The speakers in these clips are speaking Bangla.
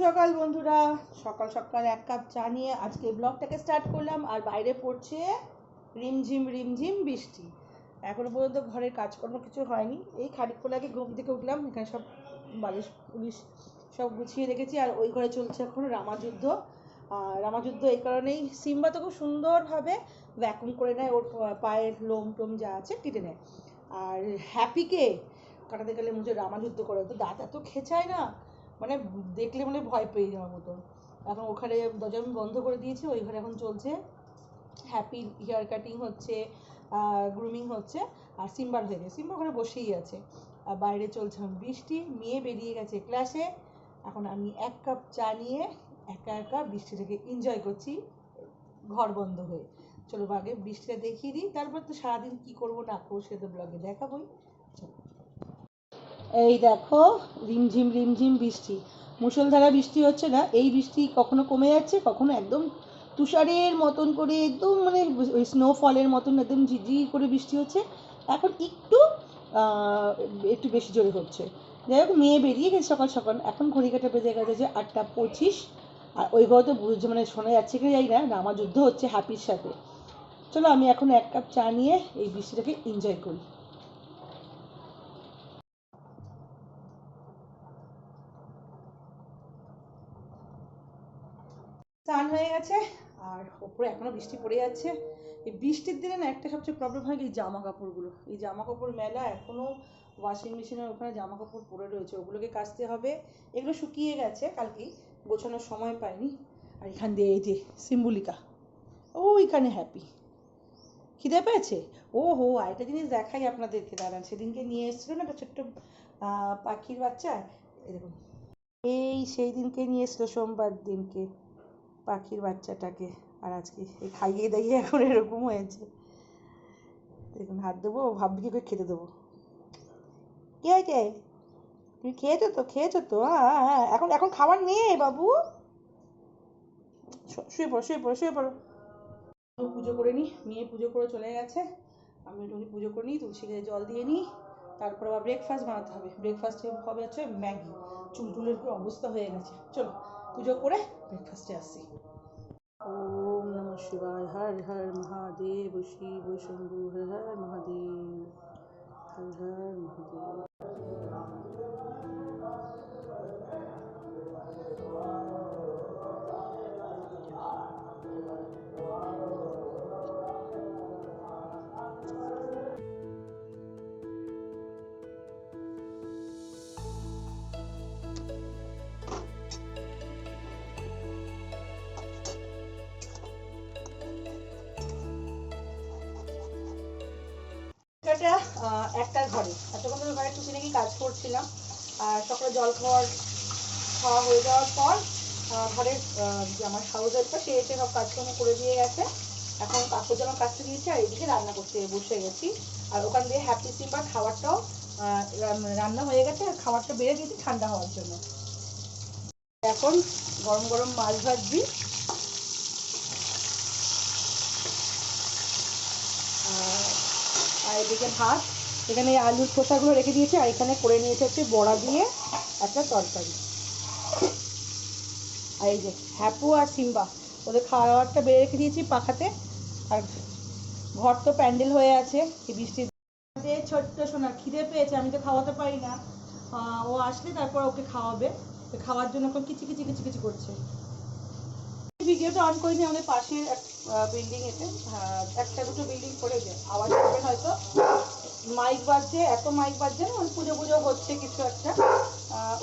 সকাল বন্ধুরা। সকাল সকাল এক কাপ চা নিয়ে আজকে ব্লগটাকে স্টার্ট করলাম, আর বাইরে পড়ছে রিমঝিম রিমঝিম বৃষ্টি। এখনও পর্যন্ত ঘরের কাজকর্ম কিছু হয়নি। এই খানিকক্ষণ আগে ঘুম থেকে উঠলাম, এখানে সব বালিশ, পুলিশ সব গুছিয়ে রেখেছি, আর ওই ঘরে চলছে এখন রামাযুদ্ধ আর রামাযুদ্ধ এই কারণেই সিম্বা তো খুব সুন্দরভাবে ভ্যাকুম করে নেয়, ওর পায়ের লোম টোম যা আছে কেটে নেয়। আর হ্যাপিকে কাটাতে গেলে মুঝে রামাযুদ্ধ করে, তো দাঁত এত খেঁচায় না। মানে দেখলে মানে ভয় পেয়ে যাওয়ার মতো। এখন ওখানে দরজা আমি বন্ধ করে দিয়েছি, ওই ঘরে এখন চলছে। হ্যাপি হেয়ার কাটিং হচ্ছে গ্রুমিং হচ্ছে, আর সিম্বার হয়ে গেছে সিম্বা ওখানে বসেই আছে। আর বাইরে চলছে বৃষ্টি, মেয়ে বেরিয়ে গেছে ক্লাসে এখন আমি এক কাপ চা নিয়ে একা একা বৃষ্টিটাকে এনজয় করছি, ঘর বন্ধ হয়ে। চলো আগে বৃষ্টিটা দেখিয়ে দিই, তারপর তো সারাদিন কি করব না করব সে তো ব্লগে দেখাবোই। চলো। এই দেখো রিমঝিম রিমঝিম বৃষ্টি। মুষলধারা বৃষ্টি হচ্ছে না, এই বৃষ্টি কখনো কমে যাচ্ছে, কখনো একদম তুষারের মতন করে, একদম মানে ওই স্নোফলের মতন একদম ঝিঝি করে বৃষ্টি হচ্ছে। এখন একটু একটু বেশি জোরে হচ্ছে। যাই হোক, মেয়ে বেরিয়ে গেছে সকাল সকাল। এখন ঘড়ি কাটা বেজে গেছে যে আটটা পঁচিশ। আর ওই ঘরে তো বুঝছে মানে শোনা যাচ্ছে কি যাই না আমার যুদ্ধ হচ্ছে হ্যাপির সাথে। চলো, আমি এখন এক কাপ চা নিয়ে এই বৃষ্টিটাকে এনজয় করি। হয়ে গেছে, আর ওপরে এখনও বৃষ্টি পড়ে যাচ্ছে। এই বৃষ্টির দিনে না একটা সবচেয়ে প্রবলেম হয় এই জামা কাপড়গুলো এই জামা কাপড় মেলা এখনও ওয়াশিং মেশিনের ওখানে জামা কাপড় পরে রয়েছে, ওগুলোকে কাচতে হবে। এগুলো শুকিয়ে গেছে কালকেই গোছানোর সময় পাইনি। আর এখান দিয়ে এই যে সিম্বুলিকা, ও এখানে হ্যাপি খিদে পেয়েছে? ও হো আরেকটা জিনিস দেখাই আপনাদেরকে, দাঁড়ান, সেদিনকে নিয়ে এসেছিল না একটা ছোট্ট পাখির বাচ্চা? দেখুন। এই সেই দিনকে নিয়ে এসেছিল, সোমবার দিনকে। পাখির বাচ্চাটাকে। আর আজকে এই খাইয়ে দাইয়ে এখন এরকম হয়েছে। দেখুন, হাত দেবো, ও ভাববে কি করে খেতে দেবো। কি হয়েছে? তুমি খেয়েছো তো? খেয়েছো তো? এখন এখন খাবার নেই, বাবু। শুয়ে পড়ো শুয়ে পড়ো শুয়ে পড়ো। পুজো করে নিই, মেয়ে পুজো করে চলে গেছে। আমি একটু পুজো করে নিই, তুলসী গায়ে জল দিয়ে নিই। তারপর আবার ব্রেকফাস্ট বানাতে হবে। ব্রেকফাস্টে হবে হচ্ছে ম্যাগি। চুল টুলের পুরো অবস্থা হয়ে গেছে। চলো পুজো করে ব্রেকফাস্টে আসছি ওম নমঃ শিবায়, হর হর মহাদেব, শিব, শম্ভু, হর হর মহাদেব, হর হর মহাদেব। একটা ঘরে। এতক্ষণ ধরে ঘরে টুকিনাকি কাজ করছিলাম। আর সকালে জল খাওয়ার, খাওয়া হয়ে যাওয়ার পর ঘরের আমার হাউস হেল্পার সে এসে সব কাজকর্ম করে দিয়ে গেছে। এখন কাপড় জামা কাচতে দিয়েছি আর এদিকে রান্না করতে বসে গেছি। আর ওখান দিয়ে হ্যাপি সিম্বার খাবারটাও রান্না হয়ে গেছে। আর খাবারটা বেড়ে দিয়েছি ঠান্ডা হওয়ার জন্য। এখন গরম গরম মাছ ভাজছি আর এদিকে ভাত। এখানে আলুর খোসাগুলো রেখে দিয়েছে, আর এখানে করে নিয়েছে হচ্ছে বড়া দিয়ে একটা তরকারি। আর এই যে হ্যাপু আর সিম্বা, ওদের খাওয়ারটা বেড়ে রেখে দিয়েছি পাখাতে। আর ঘর তো প্যান্ডেল হয়ে আছে, এই বৃষ্টির যে ছোট্ট সোনা, খিদে পেয়েছে, আমি তো খাওয়াতে পারি না। ও আসলে তারপর ওকে খাওয়াবে। খাওয়ার জন্য এখন কিচি কিচি কিচি কিচি করছে। ভিডিওটা অন করিনি, আমাদের পাশের বিল্ডিং এতে একটা দুটো বিল্ডিং করে যে আওয়াজ করবেন হয়তো মাইক বাজছে, এত মাইক বাজছে না পুজো পুজো হচ্ছে কিছু একটা।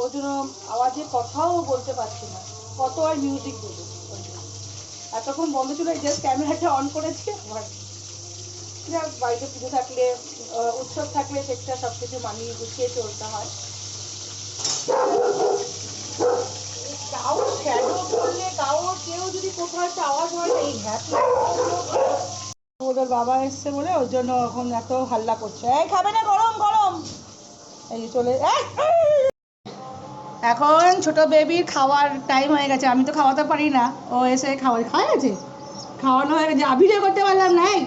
ওই জন্য আওয়াজে কথাও বলতে পারছি না। কত আর মিউজিক জন্য। এতক্ষণ বন্ধ ছিল জাস্ট ক্যামেরাটা অন করেছি বাড়িতে পুজো থাকলে উৎসব থাকলে সেটা সব কিছু মানিয়ে গুছিয়ে চলতে হয়। আওয়াজ ওদের বাবা এসছে বলে ওর জন্য এখন এত হাল্লা করছে। এই খাবে না, গরম গরম। এই চলে। এখন ছোট বেবির খাওয়ার টাইম হয়ে গেছে। আমি তো খাওয়াতে পারি না। ও এসে খাওয়া খাওয়া গেছে? খাওয়ানো হয়ে গেছে। আবিরে করতে পারলাম নাই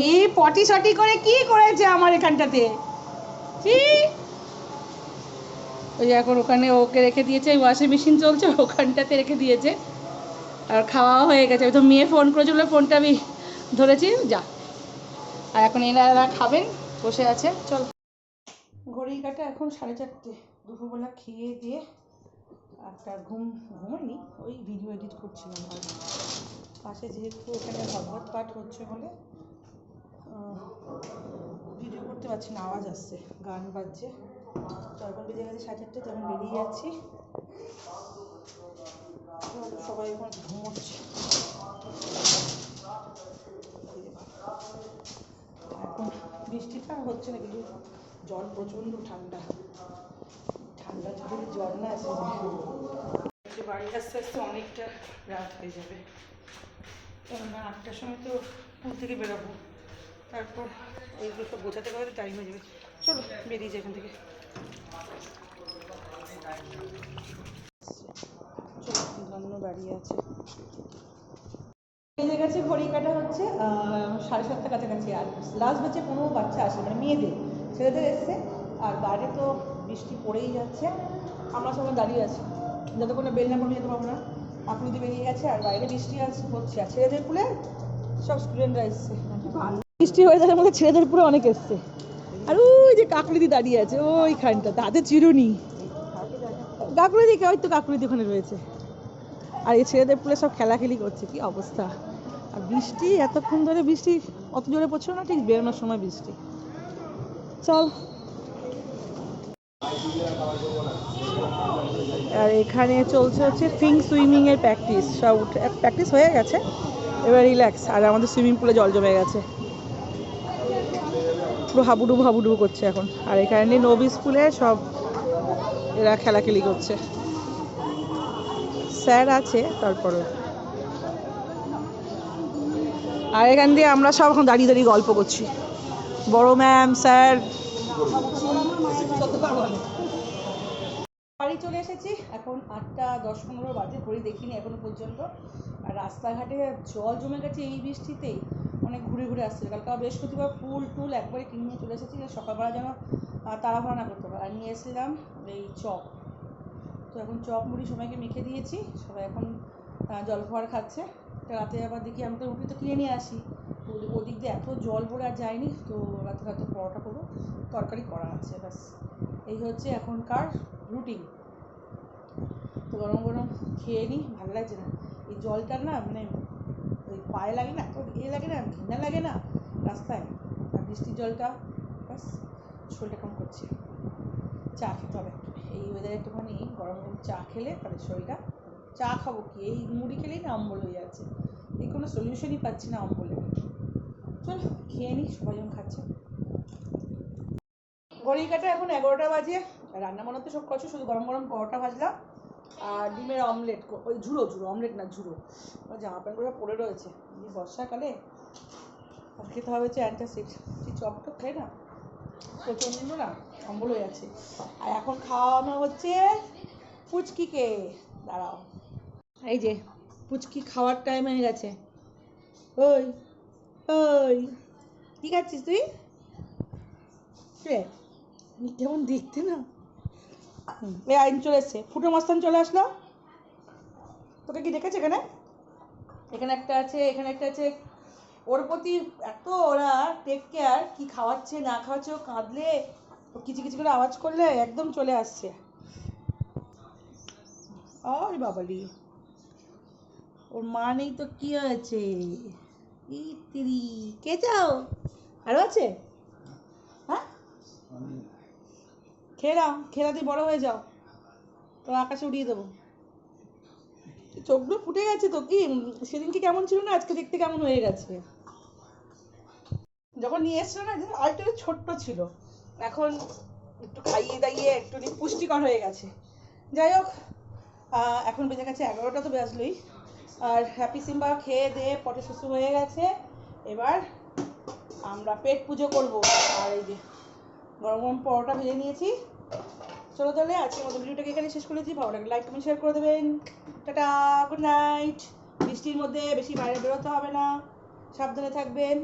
হি পটি সটি করে কি করেছে আমার এখানটাতে? ওই এখন ওখানে ওকে রেখে দিয়েছে ওয়াশিং মেশিন চলছে, ওখানটাতে রেখে দিয়েছে। আর খাওয়া হয়ে গেছে। তো মেয়ে ফোন করেছিল ফোনটা আমি ধরেছি, যা। আর এখন এনারা খাবেন, বসে আছে, চল। ঘড়ি কাটা এখন সাড়ে চারটে, দুপুরবেলা খেয়ে দিয়ে একটা ঘুম ঘুমাইনি ওই ভিডিও এডিট করছিলাম পাশে যেহেতু এখানে ভগবত পাঠ হচ্ছে বলে ভিডিও করতে পারছি না, আওয়াজ আসছে, গান বাজছে। তো এখন বেজে গেছে সাড়ে চারটে, তো এখন বেরিয়ে যাচ্ছি। সবাই এখন ঘুমোচ্ছে। এখন বৃষ্টিটা হচ্ছে না কিন্তু জল প্রচণ্ড ঠান্ডা। ঠান্ডা যদি জল না আসে বাড়ি আসতে আসতে অনেকটা রাত হয়ে যাবে। কেননা আটটার সময় তো স্কুল থেকে বেরোবো। তারপর এইগুলো সব বোঝাতে পারবে টাইম হয়ে যাবে। চলো বেরিয়ে যাই এখান থেকে। অন্য দাঁড়িয়ে আছে। বেজে গেছে, ঘড়ি কাটা হচ্ছে সাড়ে সাতটা কাছাকাছি। আর লাস্ট বেচে কোনো বাচ্চা আসে মানে মেয়েদের। ছেলেদের এসছে, আর বাইরে তো বৃষ্টি পড়েই যাচ্ছে। আমরা সবাই দাঁড়িয়ে আছি। যতক্ষণ বেল না করে যেতে পারব না আপনি বেরিয়ে গেছে, আর বাইরে বৃষ্টি আছে হচ্ছে। আর ছেলেদের পুলে সব স্টুডেন্টরা এসছে। বৃষ্টি হয়ে যাওয়ার মধ্যে ছেলেদের পুরো অনেক এসছে। আর ওই যে কাকলিদি দাঁড়িয়ে আছে, ওইখানটা, তাদের চিরুনি। কাকুরিদি ওই তো কাকুরিদি ওখানে রয়েছে। আর এই ছেলেদের পুলে সব খেলাখেলি করছে, কি অবস্থা? আর বৃষ্টি, এতক্ষণ ধরে বৃষ্টি, অত জোরে পড়ছিল না, ঠিক বেরোনোর সময় বৃষ্টি। চল। আর এখানে চলছে হচ্ছে ফিং সুইমিং এর প্র্যাকটিস, সব প্র্যাকটিস হয়ে গেছে, এবার রিল্যাক্স, আর আমাদের সুইমিং পুলে জল জমে গেছে। পুরো হাবুডুবু হাবুডুবু করছে এখন, আর এখানে নবী স্কুলে সব এরা খেলাখেলি করছে। স্যার আছে, তারপরে। আর এখান দিয়ে আমরা সব এখন দাঁড়িয়ে দাঁড়িয়ে গল্প করছি। বড় ম্যাম, স্যার। বাড়ি চলে এসেছি। এখন আটটা দশ পনেরো বাজে, ঘড়ি দেখিনি এখনও পর্যন্ত। আর রাস্তাঘাটে জল জমে গেছে এই বৃষ্টিতেই অনেক ঘুরে ঘুরে আসছে। কালকে বৃহস্পতিবার ফুল টুল একবারে কিনে নিয়ে চলে এসেছি। সকালবেলা যেন তাড়াহুড়া না করতে পারে। আর নিয়ে এসেছিলাম এই চপ। তো এখন চপ, মুড়ি সবাইকে মেখে দিয়েছি। সবাই এখন জলখাবার খাচ্ছে। তো রাতে আবার দেখি আমি তো রুটি তো কিনে নিয়ে আসি। ওদিক দিয়ে এত জল ভরে আর যায়নি, তো রাতে রাতে পরোটা করব। তরকারি করা আছে, ব্যাস। এই হচ্ছে এখনকার রুটিন তো গরম গরম খেয়ে নিই ভালো লাগছে না। এই জলটা না মানে ওই পায়ে লাগে না তো এ লাগে না, ঘৃণা লাগে না রাস্তায়। আর বৃষ্টির জলটা, ব্যাস, শরীরটা কেমন করছে। চা খেতে হবে। এই ওয়েদারে একটুখানি গরম গরম চা খেলে তাহলে শরীরটা চা খাব কি? এই মুড়ি খেলেই না অম্বল হয়ে যাচ্ছে। এই কোনো সলিউশনই পাচ্ছি না অম্বলের। চল, খেয়ে নিই সবাই খাচ্ছে। ঘড়ি কাটা এখন এগারোটা বাজে। রান্না বান্না তো সব করছ, শুধু গরম গরম পরোটা ভাজলাম আর ডিমের অমলেট ওই ঝুড়ো ঝুড়ো অমলেট না, ঝুড়ো। আমার জামা প্যান্টগুলো পরে রয়েছে। বর্ষাকালে আর খেতে হবে হচ্ছে অ্যান্টাসিড চপ টপ খাই না? প্রচণ্ড না অম্বল হয়ে যাচ্ছে। আর এখন খাওয়ানো হচ্ছে পুচকিকে। দাঁড়াও। এই যে, পুচকি খাওয়ার টাইম হয়ে গেছে। ওই ওই। কি খাচ্ছিস তুই? কেমন দেখতে না? এই আইন চলে এসছে। ফুটো মাস্তান চলে আসলো। তোকে কি দেখেছে এখানে? এখানে একটা আছে, এখানে একটা আছে। ওর প্রতি এত ওরা টেক কেয়ার কি খাওয়াচ্ছে না খাওয়াচ্ছে ও কাঁদলে ও কিছু কিছু করে আওয়াজ করলে একদম চলে আসছে। ওই বাবালি ওর মা নেই তো কি হয়েছে ইতিরি কে চাও? আরও আছে? হ্যাঁ? খেয়ে নাও খেয়ে বড় হয়ে যাও। তোর আকাশে উড়িয়ে দেবো। চোখগুলো ফুটে গেছে তো কি? সেদিনকে কেমন ছিল না? আজকে দেখতে কেমন হয়ে গেছে? যখন নিয়ে এসছিল না আরেকটু ছোট্ট ছিল। এখন একটু খাইয়ে দাইয়ে একটু পুষ্টিকর হয়ে গেছে। যাই হোক এখন বেজে গেছে এগারোটা তো বাজলোই। আর হ্যাপি সিম্বা খেয়ে দিয়ে পটে শুশু হয়ে গেছে। এবার আমরা পেট পুজো করব। আর এই যে গরম গরম পরোটা ভেজে নিয়েছি। চলো তাহলে আজকের মতো ভিডিওটাকে এখানে শেষ করেছি ভালো লাগলে লাইক কমেন্ট শেয়ার করে দেবেন। টাটা গুড নাইট বৃষ্টির মধ্যে বেশি বাইরে বেরোতে হবে না। সাবধানে থাকবেন।